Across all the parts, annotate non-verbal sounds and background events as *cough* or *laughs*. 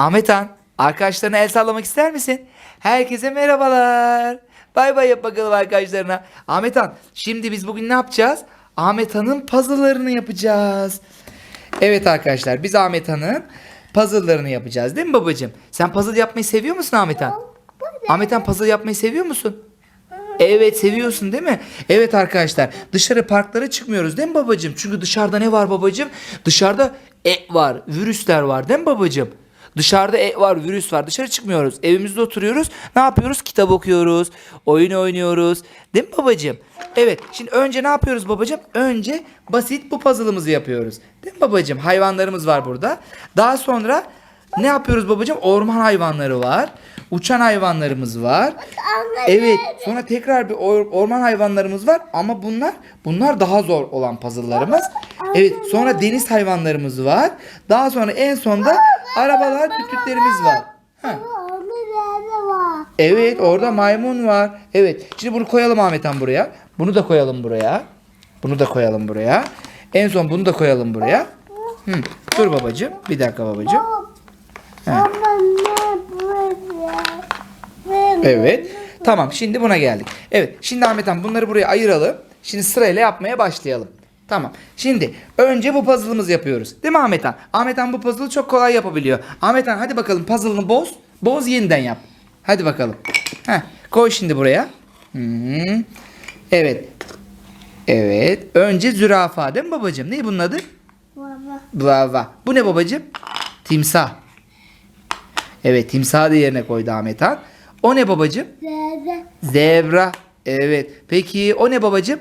Ahmet Han, arkadaşlarına el sallamak ister misin? Herkese merhabalar. Bay bay yap bakalım arkadaşlarına. Ahmet Han, şimdi biz bugün ne yapacağız? Ahmet Han'ın puzzle'larını yapacağız. Evet arkadaşlar, biz Ahmet Han'ın puzzle'larını yapacağız değil mi babacığım? Sen puzzle yapmayı seviyor musun Ahmet Han? Ahmet Han puzzle yapmayı seviyor musun? Evet seviyorsun değil mi? Evet arkadaşlar dışarı parklara çıkmıyoruz değil mi babacığım? Çünkü dışarıda ne var babacığım? Dışarıda e var, virüsler var değil mi babacığım? Dışarıda e var, virüs var. Dışarı çıkmıyoruz. Evimizde oturuyoruz. Ne yapıyoruz? Kitap okuyoruz. Oyun oynuyoruz. Değil mi babacığım? Evet. Şimdi önce ne yapıyoruz babacığım? Önce basit bu puzzle'ımızı yapıyoruz. Değil mi babacığım? Hayvanlarımız var burada. Daha sonra ne yapıyoruz babacığım? Orman hayvanları var. Uçan hayvanlarımız var. Evet. Sonra tekrar bir or- orman hayvanlarımız var ama bunlar bunlar daha zor olan puzzle'larımız. Evet. Sonra deniz hayvanlarımız var. Daha sonra en sonda arabalar, tütüklerimiz var. Var? Evet orada maymun var. Evet. Şimdi bunu koyalım Ahmet Han buraya. Bunu da koyalım buraya. Bunu da koyalım buraya. En son bunu da koyalım buraya. Hı. Dur babacığım. Bir dakika babacığım. Böyle? Evet. Tamam şimdi buna geldik. Evet şimdi Ahmet Han bunları buraya ayıralım. Şimdi sırayla yapmaya başlayalım. Tamam. Şimdi önce bu puzzle'ımızı yapıyoruz. Değil mi Ahmet Han? Ahmet Han bu puzzle'ı çok kolay yapabiliyor. Ahmet Han hadi bakalım puzzle'ını boz. Boz yeniden yap. Hadi bakalım. Heh, koy şimdi buraya. -hı. Evet. Evet. Önce zürafa değil mi babacığım? Ne bunun adı? Baba. Bravo. Bu ne babacığım? Timsah. Evet timsahı da yerine koydu Ahmet Han. O ne babacığım? Nerede? Zebra. Evet. Peki o ne babacığım?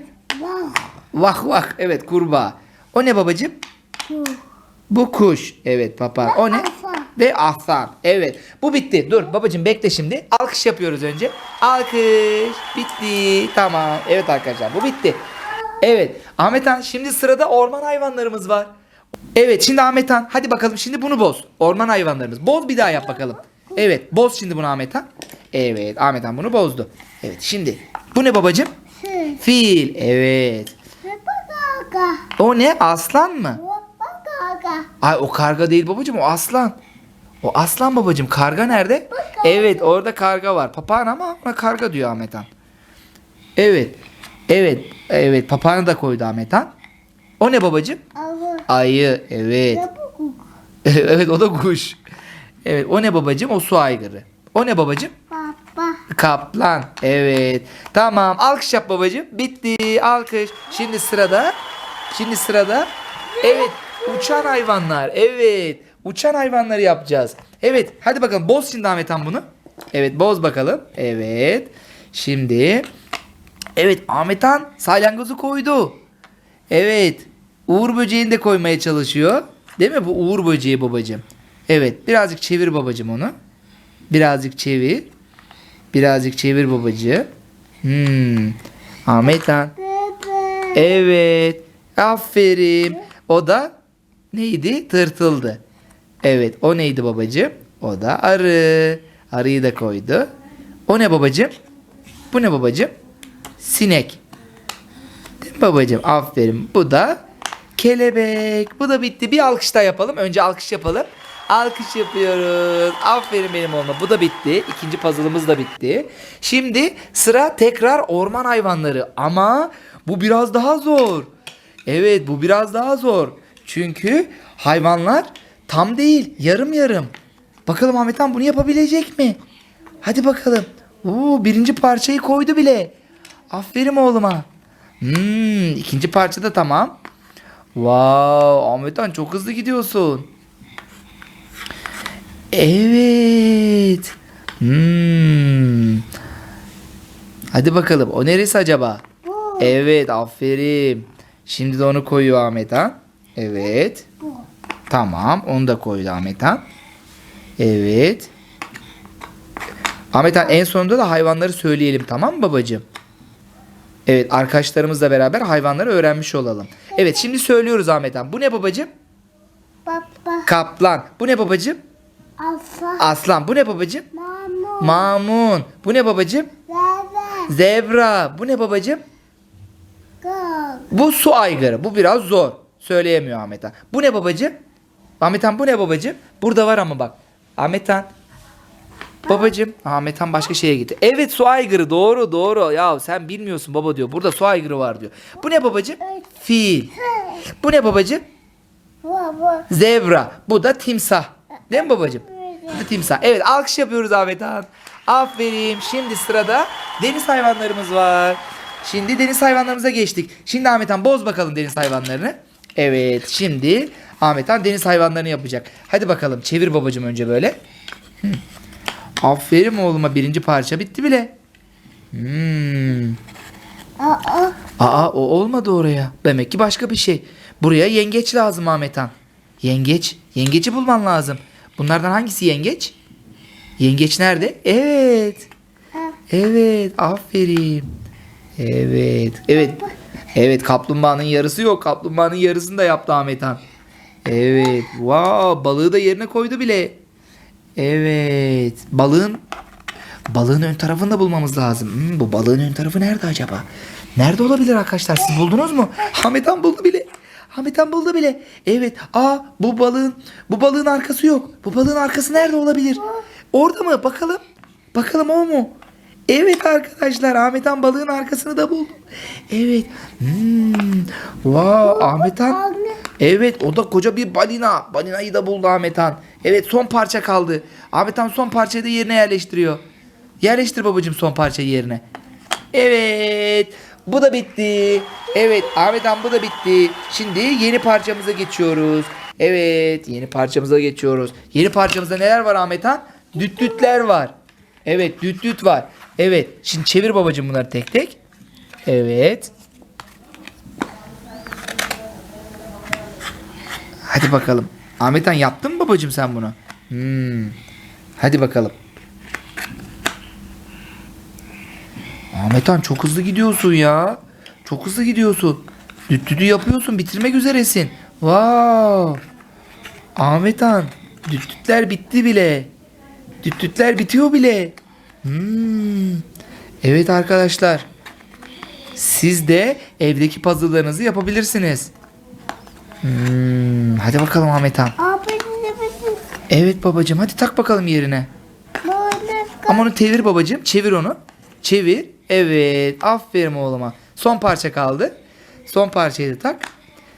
Vah vah. Evet kurbağa. O ne babacığım? Bu. Bu kuş. Evet papa. O ne? Aslan. Ve aslan. Evet. Bu bitti. Dur babacığım bekle şimdi. Alkış yapıyoruz önce. Alkış. Bitti. Tamam. Evet arkadaşlar bu bitti. Evet. Ahmet Han şimdi sırada orman hayvanlarımız var. Evet şimdi Ahmet Han hadi bakalım şimdi bunu boz. Orman hayvanlarımız. Boz bir daha yap bakalım. Evet boz şimdi bunu Ahmet Han. Evet Ahmet Han bunu bozdu. Evet şimdi bu ne babacığım? Fil. Evet. Baba kaka. O ne? Aslan mı? Baba kaka. Ay o karga değil babacığım o aslan. O aslan babacığım karga nerede? Evet orada karga var. Papağan ama ona karga diyor Ahmet Han. Evet. Evet. Evet papağanı da koydu Ahmet Han. O ne babacığım? Ama. Ayı. Evet. *laughs* Evet o da kuş. Evet o ne babacığım? O su aygırı. O ne babacığım? Baba. Kaplan. Evet. Tamam. Alkış yap babacığım. Bitti. Alkış. Şimdi sırada. Şimdi sırada. Evet. Uçan hayvanlar. Evet. Uçan hayvanları yapacağız. Evet. Hadi bakalım. Boz şimdi Ahmet Han bunu. Evet. Boz bakalım. Evet. Şimdi. Evet. Ahmet Han salyangozu koydu. Evet. Uğur böceğini de koymaya çalışıyor. Değil mi? Bu uğur böceği babacığım. Evet. Birazcık çevir babacığım onu. Birazcık çevir. Birazcık çevir babacığım. Hmm. Ahmet Han. Evet. Aferin. O da neydi? Tırtıldı. Evet. O neydi babacığım? O da arı. Arıyı da koydu. O ne babacığım? Bu ne babacığım? Sinek. Değil mi babacığım? Aferin. Bu da kelebek. Bu da bitti. Bir alkış daha yapalım. Önce alkış yapalım. Alkış yapıyoruz. Aferin benim oğluma. Bu da bitti. İkinci puzzle'ımız da bitti. Şimdi sıra tekrar orman hayvanları. Ama bu biraz daha zor. Evet bu biraz daha zor. Çünkü hayvanlar tam değil. Yarım yarım. Bakalım Ahmet Han bunu yapabilecek mi? Hadi bakalım. Oo, birinci parçayı koydu bile. Aferin oğluma. Hmm, ikinci parça da tamam. Wow, Ahmet Han çok hızlı gidiyorsun. Evet. Hmm. Hadi bakalım. O neresi acaba? Evet, aferin. Şimdi de onu koyuyor Ahmet Han. Evet. Bu. Tamam, onu da koydu Ahmet Han. Evet. Ahmet Han en sonunda da hayvanları söyleyelim tamam mı babacığım? Evet, arkadaşlarımızla beraber hayvanları öğrenmiş olalım. Evet, şimdi söylüyoruz Ahmet Han. Bu ne babacığım? Baba. Kaplan. Bu ne babacığım? Aslan. Aslan. Bu ne babacığım? Mamu. Mamun. Bu ne babacığım? Bebe. Zebra. Bu ne babacığım? Bu su aygırı. Bu biraz zor. Söyleyemiyor Ahmet Han. Bu ne babacığım? Ahmet Han bu ne babacığım? Burada var ama bak. Ahmetan. Babacım. Ahmetan başka şeye gitti. Evet su aygırı doğru doğru. Ya sen bilmiyorsun baba diyor. Burada su aygırı var diyor. Bu ne babacım? Fil. Bu ne babacım? Baba. Zebra. Bu da timsah. Değil mi babacım? Bu da timsah. Evet alkış yapıyoruz Ahmet Han. Aferin. Şimdi sırada deniz hayvanlarımız var. Şimdi deniz hayvanlarımıza geçtik. Şimdi Ahmet Han boz bakalım deniz hayvanlarını. Evet şimdi Ahmet Han deniz hayvanlarını yapacak. Hadi bakalım çevir babacım önce böyle. Hı. Aferin oğluma birinci parça bitti bile. Hmm. Aa. Aa o olmadı oraya. Demek ki başka bir şey. Buraya yengeç lazım Ahmet Han. Yengeç. Yengeci bulman lazım. Bunlardan hangisi yengeç? Yengeç nerede? Evet. Evet. Aferin. Evet. Evet. Evet kaplumbağanın yarısı yok. Kaplumbağanın yarısını da yaptı Ahmet Han. Evet. Wow, balığı da yerine koydu bile. Evet. Balığın Balığın ön tarafını da bulmamız lazım. Hmm, bu balığın ön tarafı nerede acaba? Nerede olabilir arkadaşlar? Siz buldunuz mu? Ahmet Han buldu bile. Ahmet Han buldu bile. Evet. Aa bu balığın bu balığın arkası yok. Bu balığın arkası nerede olabilir? Orada mı? Bakalım. Bakalım o mu? Evet arkadaşlar Ahmet Han balığın arkasını da buldu. Evet. Hmm. Wow, Ahmet Han. Anne. Evet o da koca bir balina. Balinayı da buldu Ahmet Han. Evet son parça kaldı. Ahmet Han son parçayı da yerine yerleştiriyor. Yerleştir babacığım son parçayı yerine. Evet. Bu da bitti. Evet Ahmet Han bu da bitti. Şimdi yeni parçamıza geçiyoruz. Evet yeni parçamıza geçiyoruz. Yeni parçamızda neler var Ahmet Han? Düt dütler var. Evet düt düt var. Evet şimdi çevir babacığım bunları tek tek. Evet. Hadi bakalım. Ahmet Han yaptın mı babacığım sen bunu? Hmm. Hadi bakalım. Ahmet Han çok hızlı gidiyorsun ya. Çok hızlı gidiyorsun. Düttüdü yapıyorsun. Bitirmek üzeresin. Wow. Ahmet Han. Düttütler bitti bile. Düttütler bitiyor bile. Hmm. Evet arkadaşlar. Siz de evdeki puzzle'larınızı yapabilirsiniz. Hmm, hadi bakalım Ahmet Han. Evet babacığım hadi tak bakalım yerine. Ama onu çevir babacığım. Çevir onu. Çevir. Evet. Aferin oğluma. Son parça kaldı. Son parçayı da tak.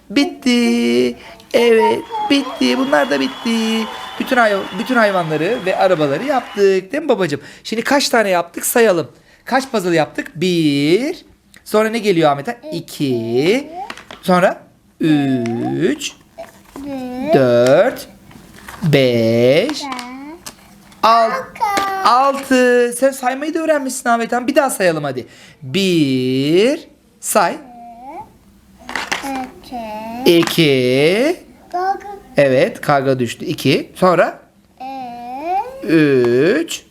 Bitti. Evet. Bitti. Bunlar da bitti. Bütün, hay bütün hayvanları ve arabaları yaptık değil mi babacığım? Şimdi kaç tane yaptık sayalım. Kaç puzzle yaptık? Bir. Sonra ne geliyor Ahmet'e? İki. Sonra üç. Dört. Beş. Alt. 6. Sen saymayı da öğrenmişsin Ahmet Bir daha sayalım hadi. 1 say. 2 Evet karga düştü. İki. Sonra Üç. üç.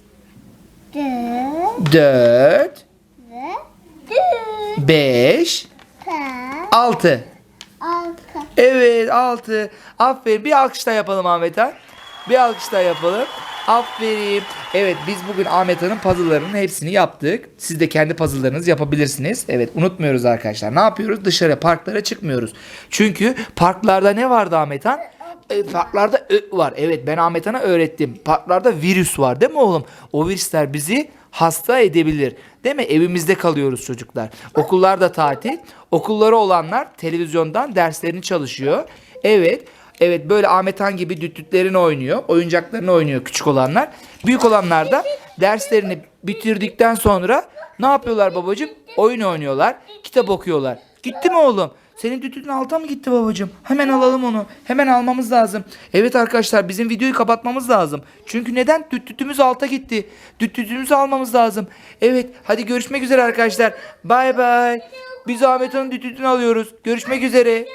Dört. Dört. Ve dört. Beş. Altı. Altı. Evet altı. Aferin. Bir alkış daha yapalım Ahmet Han. Bir alkış daha yapalım. Aferin. Evet biz bugün Ahmet Han'ın puzzle'larının hepsini yaptık. Siz de kendi puzzle'larınızı yapabilirsiniz. Evet unutmuyoruz arkadaşlar. Ne yapıyoruz? Dışarı parklara çıkmıyoruz. Çünkü parklarda ne vardı Ahmet Han? E, parklarda ö var. Evet ben Ahmet Han'a öğrettim. Parklarda virüs var değil mi oğlum? O virüsler bizi hasta edebilir. Değil mi? Evimizde kalıyoruz çocuklar. Okullar da tatil. Okulları olanlar televizyondan derslerini çalışıyor. Evet. Evet böyle Ahmet Han gibi düttütlerini oynuyor. Oyuncaklarını oynuyor küçük olanlar. Büyük olanlar da derslerini bitirdikten sonra ne yapıyorlar babacığım? Oyun oynuyorlar. Kitap okuyorlar. Gitti mi oğlum? Senin dütütün alta mı gitti babacığım? Hemen alalım onu. Hemen almamız lazım. Evet arkadaşlar bizim videoyu kapatmamız lazım. Çünkü neden? Dütütümüz alta gitti. Dütütümüzü almamız lazım. Evet hadi görüşmek üzere arkadaşlar. Bay bay. Biz Ahmet Han'ın dütütünü alıyoruz. Görüşmek üzere.